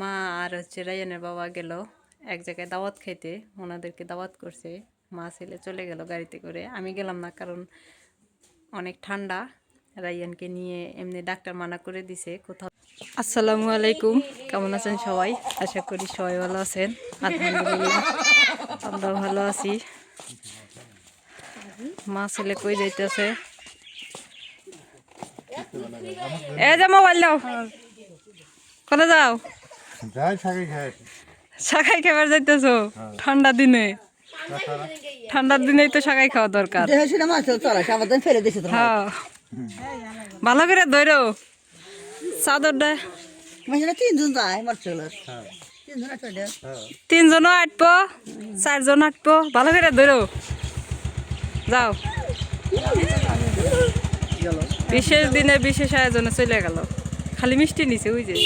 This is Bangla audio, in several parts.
মা আর হচ্ছে রায়ানের বাবা গেল এক জায়গায় দাওয়াত খাইতে। ওনাদেরকে দাওয়াত করছে। মা ছেলে চলে গেল গাড়িতে করে। আমি গেলাম না কারণ অনেক ঠান্ডা। রায়ানকে নিয়ে এমনি ডাক্তার মানা করে দিছে কোথাও। আসসালামু আলাইকুম। কেমন আছেন সবাই? আশা করি সবাই ভালো আছেন। আমরা ভালো আছি। মা ছেলে কই যাইতেছে? এ যে মোবাইল দাও কোথায় যাও? যাই খাই শাকাই খাবার যাইতেছো? ঠান্ডা দিনে? ঠান্ডার দিনেই তো শাকাই খাওয়া দরকার। হ্যাঁ ভালো করে ধরো। চাদরটা। তিনজন যায় তিনজন চলে তিনজনও আটবো চারজন আটবো ভালো করে ধরো। যাও। বিশেষ দিনে বিশেষ আয়োজনে চলে গেল। খালি মিষ্টি নিছে ওই যে।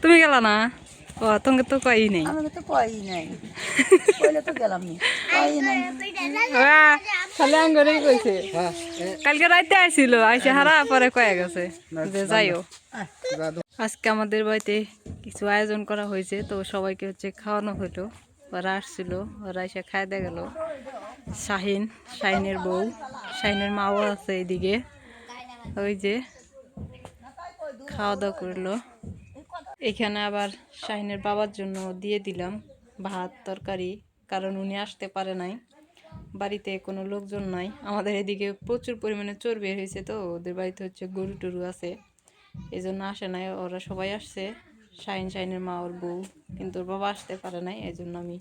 তুমি গেলা না? ও তোমাকে তো কই নেই। আমাকে তো কই নাই। কইলে তো গেলাম নি। কই নাই। ওয়া, খালি আঙ্গরেই কইছে। কালকে রাইতে আইছিল আইসে হারা পরে কয়ে গেছে যে যাইও। আজকে আমাদের বাড়িতে কিছু আয়োজন করা হয়েছে তো সবাইকে হচ্ছে খাওয়ানো হলো ওরা আসছিল ওরা এসে খাই দিয়ে গেল। শাহিন শাহিনের বউ শাহিনের মাও আছে এইদিকে ওই যে খাওয়া দাওয়া করল। এখানে আবার শাহিনের বাবার জন্য দিয়ে দিলাম ভাত, তরকারি, কারণ উনি আসতে পারে নাই। বাড়িতে কোনো লোকজন নাই। আমাদের এদিকে প্রচুর পরিমাণে চোর বের হয়েছে তো, ওদের বাড়িতে হচ্ছে গরু টরু আছে। এই জন্য আসে নাই, ওরা সবাই আসছে। শাহিন, শাহিনের মা, ওর বউ, কিন্তু ওর বাবা আসতে পারে নাই এই জন্য আমি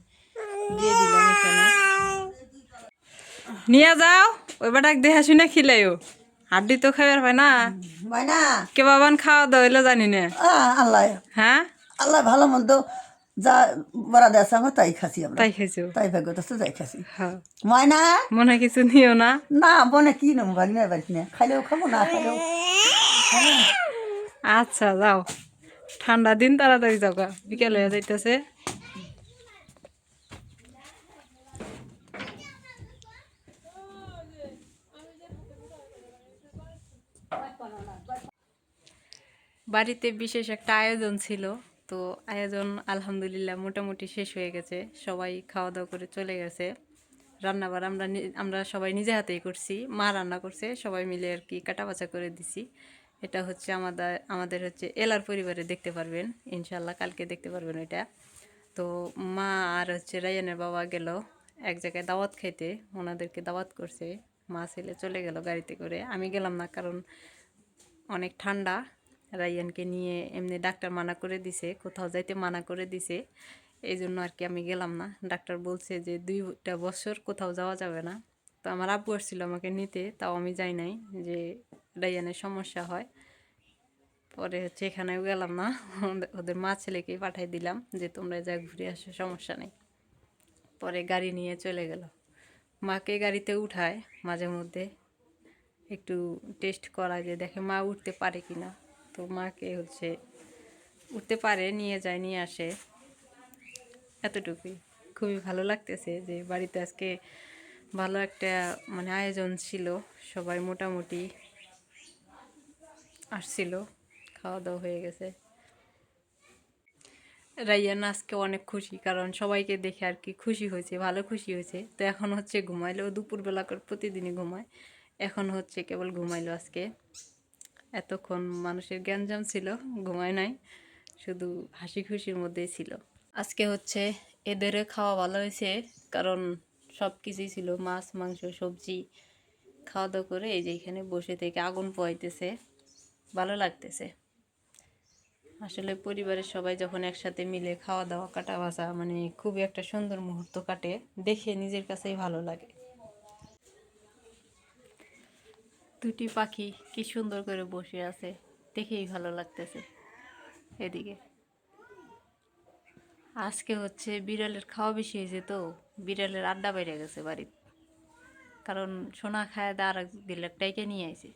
দিয়ে দিলাম এখানে। নিয়ে যাও, ওই বাটাক দেখা শুনে খিলাইও। হাড্ডি তো খাবার হয় না? মাইনা কে বাবান খাওয়া দাওয়া হইল জানি না। আল্লাহ। হ্যাঁ? আল্লাহ ভালো মন্দ যা বড়া দেশ আমরা তাই খাসি আমরা। তাই খাইছো? তাই ভাগ্য তো তাই খাসি। হ্যাঁ। ময়না? মনে কিছু নিও না। না বনে কি নেব না বাড়ি না খাইলেও খাব না খাইলেও আচ্ছা যাও। ঠান্ডা দিন তাড়াতাড়ি যাও। বিকেল হয়ে যাইতেছে। বাড়িতে বিশেষ একটা আয়োজন ছিল। তো আয়োজন আলহামদুলিল্লাহ মোটামুটি শেষ হয়ে গেছে। সবাই খাওয়া দাওয়া করে চলে গেছে। রান্নাবার আমরা আমরা সবাই নিজে হাতেই করছি। মা রান্না করছে, সবাই মিলে আর কি কাটা বাছা করে দিছি। এটা হচ্ছে আমাদের আমাদের হচ্ছে এলার পরিবারে দেখতে পারবেন। ইনশাল্লাহ কালকে দেখতে পারবেন এটা তো মা আর হচ্ছে রায়ানের বাবা গেল এক জায়গায় দাওয়াত খাইতে। ওনাদেরকে দাওয়াত করছে। মা ছেলে চলে গেল গাড়িতে করে। আমি গেলাম না কারণ অনেক ঠান্ডা। রায়ানকে নিয়ে এমনি ডাক্তার মানা করে দিছে, কোথাও যাইতে মানা করে দিছে। এই জন্য আর কি আমি গেলাম না। ডাক্তার বলছে যে দুইটা বছর কোথাও যাওয়া যাবে না। তো আমার আব্বু আসছিল আমাকে নিতে, তাও আমি যাই নাই যে রায়ানের সমস্যা হয়। পরে হচ্ছে এখানেও গেলাম না। ওদের- মা ছেলেকেই পাঠাই দিলাম যে তোমরা যা ঘুরে আসো, সমস্যা নেই। পরে গাড়ি নিয়ে চলে গেল। মাকে গাড়িতে উঠায়, মাঝে মধ্যে একটু টেস্ট করা যে দেখে মা উঠতে পারে কি না তো মাকে হচ্ছে উঠতে পারে, নিয়ে যায়, নিয়ে আসে। এতটুকুই। খুবই ভালো লাগতেছে যে বাড়িতে আজকে ভালো একটা মানে আয়োজন ছিল। সবাই মোটামুটি আসছিল খাওয়া দাওয়া হয়ে গেছে। রাইয়ান আজকে অনেক খুশি, কারণ সবাইকে দেখে আর কি খুশি হয়েছে, ভালো খুশি হয়েছে। তো এখন হচ্ছে ঘুমাইলো, দুপুরবেলা করে প্রতিদিনই ঘুমায়। এখন হচ্ছে কেবল ঘুমাইলো আজকে। এতক্ষণ মানুষের জ্ঞানজাম ছিল, ঘুমায় নাই, শুধু হাসি খুশির মধ্যেই ছিল। আজকে হচ্ছে এদেরও খাওয়া ভালো হয়েছে, কারণ সব কিছুই ছিল, মাছ, মাংস, সবজি খাওয়া দাওয়া করে এই যে এখানে বসে থেকে আগুন পোয়াইতেছে ভালো লাগতেছে। আসলে পরিবারের সবাই যখন একসাথে মিলে খাওয়া দাওয়া কাটা ভাজা মানে খুবই একটা সুন্দর মুহূর্ত কাটে, দেখে নিজের কাছেই ভালো লাগে। দুটি পাখি কি সুন্দর করে বসে আছে, দেখেই ভালো লাগতেছে। এদিকে। আজকে হচ্ছে বিড়ালের খাওয়া বেশি হয়েছে তো, বিড়ালের আড্ডা বেড়ে গেছে বাড়ির কারণ সোনা খায় দা আর এক টাইকে নিয়ে আইছে।